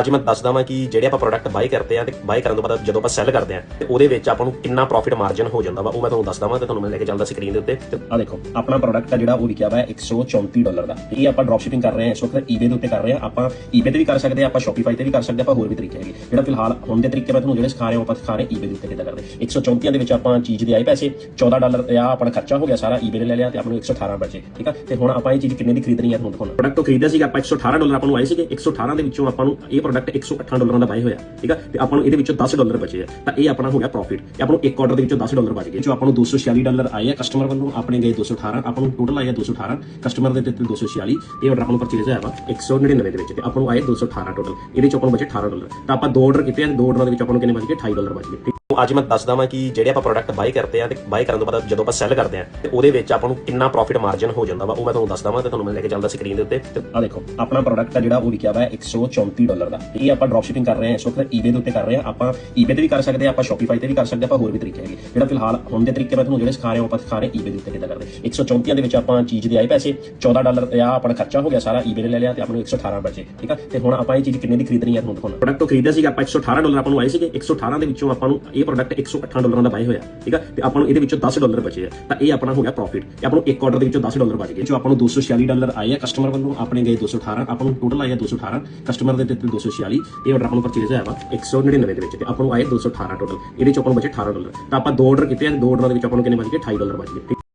ਅੱਜ ਮੈਂ ਦੱਸਦਾ ਵਾਂ ਕਿ ਜਿਹੜੇ ਆਪਾਂ ਪ੍ਰੋਡਕਟ ਬਾਈ ਕਰਦੇ ਆ ਤੇ ਬਾਈ ਕਰਨ ਤੋਂ ਬਾਅਦ ਜਦੋਂ ਆਪਾਂ ਸੈੱਲ ਕਰਦੇ ਆ, ਤੇ ਉਹਦੇ ਵਿੱਚ ਆਪਾਂ ਨੂੰ ਕਿੰਨਾ ਪ੍ਰੋਫਿਟ ਮਾਰਜਨ ਹੋ ਜਾਂਦਾ ਵਾ, ਉਹ ਮੈਂ ਤੁਹਾਨੂੰ ਦੱਸਦਾ ਵਾਂ ਤੇ ਤੁਹਾਨੂੰ ਮੈਂ ਲੈ ਕੇ ਚੱਲਦਾ ਸਕਰੀਨ ਦੇ ਉੱਤੇ। ਤੇ ਆ ਦੇਖੋ, ਆਪਣਾ ਪ੍ਰੋਡਕਟ ਆ ਜਿਹੜਾ ਉਹ ਵਿਕਿਆ ਵਾ 134 ਡਾਲਰ ਦਾ। ਤੇ ਇਹ ਆਪਾਂ ਡ੍ਰੌਪ ਸ਼ਿਪਿੰਗ ਕਰ ਰਹੇ ਹਾਂ ਇਸ ਵਕਤ eBay ਦੇ ਉੱਤੇ ਕਰ ਰਹੇ ਹਾਂ ਆਪਾਂ eBay ਤੇ ਵੀ ਕਰ ਸਕਦੇ ਆ, ਆਪਾਂ Shopify ਤੇ ਵੀ ਕਰ ਸਕਦੇ ਆ, ਆਪਾਂ ਹੋਰ ਵੀ ਤਰੀਕੇ ਹੈਗੇ। ਜਿਹੜਾ ਫਿਲਹਾਲ ਹੁਣ ਦੇ ਤਰੀਕੇ ਮੈਂ ਤੁਹਾਨੂੰ ਜਿਹੜੇ ਸਿਖਾ ਰਿਹਾ ਹਾਂ ਆਪਾਂ ਸਿਖਾ ਰਹੇ eBay ਦੇ ਉੱਤੇ ਕਿੱਦਾਂ ਕਰਦੇ 134 ਦੇ ਵਿੱਚ ਆਪਾਂ ਚੀਜ਼ ਦੇ ਆਏ ਪੈਸੇ 14 ਡਾਲਰ ਆ ਆਪਣਾ ਖਰਚਾ ਹੋ ਗਿਆ ਸਾਰਾ, eBay ਨੇ ਲੈ ਲਿਆ ਤੇ ਆਪਾਂ ਨੂੰ 118 ਬਚੇ, ਠੀਕ ਆ? ਤੇ ਹੁਣ ਆਪਾਂ ਇਹ ਚੀਜ਼ ਕਿੰਨੇ ਦੀ ਖਰੀਦਣੀ ਹੈ ਤੁਹਾਨੂੰ ਦਿਖਾਉਣਾ। ਪ੍ਰੋਡਕਟ ਤੋਂ ਖਰੀਦਿਆ ਸੀਗਾ ਆਪਾਂ 118 ਡਾਲਰ ਆਪਾਂ ਨੂੰ ਆਏ ਸੀਗੇ 118 ਦੇ ਵਿੱਚੋਂ ਆਪਾਂ ਨੂੰ ਇਹ ਪ੍ਰੋਡਕਟ 108 ਡਾਲਰਾਂ ਦਾ ਬਾਈ ਹੋਇਆ, ਠੀਕ ਆ? ਤੇ ਆਪਾਂ ਨੂੰ ਇਹਦੇ ਵਿੱਚੋਂ 10 ਡਾਲਰ ਬਚੇ ਆ। ਤਾਂ ਇਹ ਆਪਣਾ ਹੋ ਗਿਆ ਪ੍ਰੋਫਿਟ ਆਪਾਂ ਨੂੰ ਇੱਕ ਆਰਡਰ ਦੇ ਵਿੱਚੋਂ 10 ਡਾਲਰ ਬਚ ਗਏ। ਜੋ ਆਪਾਂ ਨੂੰ 246 ਡਾਲਰ ਆਏ ਆ ਕਸਟਮਰ ਵੱਲੋਂ ਆਪਣੇ ਗਏ 218 ਆਪਾਂ ਨੂੰ ਟੋਟਲ ਆਇਆ 218 ਕਸਟਮਰ ਦੇ ਦਿੱਤੇ 246 ਇਹ ਆਰਡਰ ਆਪਾਂ ਨੂੰ ਪਰਚੇਜ਼ ਹੋਇਆ ਵਾ 199 ਦੇ ਵਿੱਚ ਤੇ ਆਪਾਂ ਨੂੰ ਆਏ 218 ਟੋਟਲ ਇਹਦੇ ਚ ਆਪਾਂ ਨੂੰ ਬਚੇ 18 ਡਾਲਰ। ਤਾਂ ਆਪਾਂ ਦੋ ਆਰਡਰ ਕੀਤੇ ਆ, ਦੋ ਆਰਡਰਾਂ ਦੇ ਵਿੱਚ ਆਪਾਂ ਨੂੰ ਕਿੰਨੇ ਬਚ ਗਏ? 28 ਡਾਲਰ ਬਚ ਗਏ। ਠੀਕ ਅੱਜ ਮੈਂ ਦੱਸਦਾ ਵਾਂ ਕਿ ਜਿਹੜੇ ਆਪਾਂ ਪ੍ਰੋਡਕਟ ਬਾਈ ਕਰਦੇ ਆ ਤੇ ਬਾਈ ਕਰਨ ਤੋਂ ਬਾਅਦ ਜਦੋਂ ਆਪਾਂ ਸੈੱਲ ਕਰਦੇ ਆ, ਤੇ ਉਹਦੇ ਵਿੱਚ ਆਪਾਂ ਨੂੰ ਕਿੰਨਾ ਪ੍ਰੋਫਿਟ ਮਾਰਜਨ ਹੋ ਜਾਂਦਾ ਵਾ, ਉਹ ਮੈਂ ਤੁਹਾਨੂੰ ਦੱਸਦਾ ਵਾਂ ਤੇ ਤੁਹਾਨੂੰ ਮੈਂ ਲੈ ਕੇ ਚੱਲਦਾ ਸਕਰੀਨ ਦੇ ਉੱਤੇ। ਤੇ ਆ ਦੇਖੋ, ਆਪਣਾ ਪ੍ਰੋਡਕਟ ਆ ਜਿਹੜਾ ਉਹ ਵਿਕਿਆ ਵਾ 134 ਡਾਲਰ ਦਾ। ਤੇ ਇਹ ਆਪਾਂ ਡ੍ਰੌਪ ਸ਼ਿਪਿੰਗ ਕਰ ਰਹੇ ਹਾਂ ਇਸ ਵਕਤ eBay ਦੇ ਉੱਤੇ ਕਰ ਰਹੇ ਹਾਂ ਆਪਾਂ eBay ਤੇ ਵੀ ਕਰ ਸਕਦੇ ਆ, ਆਪਾਂ Shopify ਤੇ ਵੀ ਕਰ ਸਕਦੇ ਆ, ਆਪਾਂ ਹੋਰ ਵੀ ਤਰੀਕੇ ਹੈਗੇ। ਜਿਹੜਾ ਫਿਲਹਾਲ ਹੁਣ ਦੇ ਤਰੀਕੇ ਮੈਂ ਤੁਹਾਨੂੰ ਜਿਹੜੇ ਸਿਖਾ ਰਿਹਾ ਹਾਂ ਆਪਾਂ ਸਿਖਾ ਰਹੇ eBay ਦੇ ਉੱਤੇ ਕਿੱਦਾਂ ਕਰਦੇ। 134 ਦੇ ਵਿੱਚ ਆਪਾਂ ਚੀਜ਼ ਦੇ ਆਏ ਪੈਸੇ 14 ਡਾਲਰ ਆ ਆਪਣਾ ਖਰਚਾ ਹੋ ਗਿਆ, ਸਾਰਾ eBay ਨੇ ਲੈ ਲਿਆ ਤੇ ਆਪਾਂ ਨੂੰ 118 ਬਚੇ, ਠੀਕ ਆ? ਤੇ ਹੁਣ ਆਪਾਂ ਇਹ ਚੀਜ਼ ਕਿੰਨੇ ਦੀ ਖਰੀਦਣੀ ਹੈ ਤੁਹਾਨੂੰ ਦਿਖਾਉਣਾ। ਪ੍ਰੋਡਕਟ ਤੋਂ ਖਰੀਦਿਆ ਸੀਗਾ ਆਪਾਂ 118 ਡਾਲਰ ਆਪਾਂ ਨੂੰ ਆਏ ਸੀਗੇ 118 ਦੇ ਵਿੱਚੋਂ ਆਪਾਂ ਨੂੰ ਇਹ ਪ੍ਰੋਡਕਟ 108 ਡਾਲਰਾਂ ਦਾ ਬਾਈ ਹੋਇਆ, ਠੀਕ ਆ? ਤੇ ਆਪਾਂ ਨੂੰ ਇਹਦੇ ਵਿੱਚੋਂ 10 ਡਾਲਰ ਬਚੇ ਆ। ਤਾਂ ਇਹ ਆਪਣਾ ਹੋ ਗਿਆ ਪ੍ਰੋਫਿਟ ਆਪਾਂ ਨੂੰ ਇੱਕ ਆਰਡਰ ਦੇ ਵਿੱਚੋਂ 10 ਡਾਲਰ ਬਚ ਗਏ। ਜੋ ਆਪਾਂ ਨੂੰ 246 ਡਾਲਰ ਆਏ ਆ ਕਸਟਮਰ ਵੱਲੋਂ, ਆਪਣੇ ਗਏ 218 ਆਪਾਂ ਨੂੰ ਟੋਟਲ ਆਇਆ 218 ਕਸਟਮਰ ਦੇ ਦਿੱਤੇ 246 ਇਹ ਆਰਡਰ ਆਪਾਂ ਨੂੰ ਪਰਚੇਜ਼ ਹੋਇਆ ਵਾ 199 ਦੇ ਵਿੱਚ। ਤੇ ਆਪਾਂ ਨੂੰ ਆਏ 218 ਟੋਟਲ ਇਹਦੇ ਚ ਆਪਾਂ ਨੂੰ ਬਚੇ 18 ਡਾਲਰ। ਤਾਂ ਆਪਾਂ ਦੋ ਆਰਡਰ ਕੀਤੇ ਆ, ਦੋ ਆਰਡਰਾਂ ਦੇ ਵਿੱਚ ਆਪਾਂ ਨੂੰ ਕਿੰਨੇ ਬਚ ਗਏ? 28 ਡਾਲਰ ਬਚ ਗਏ।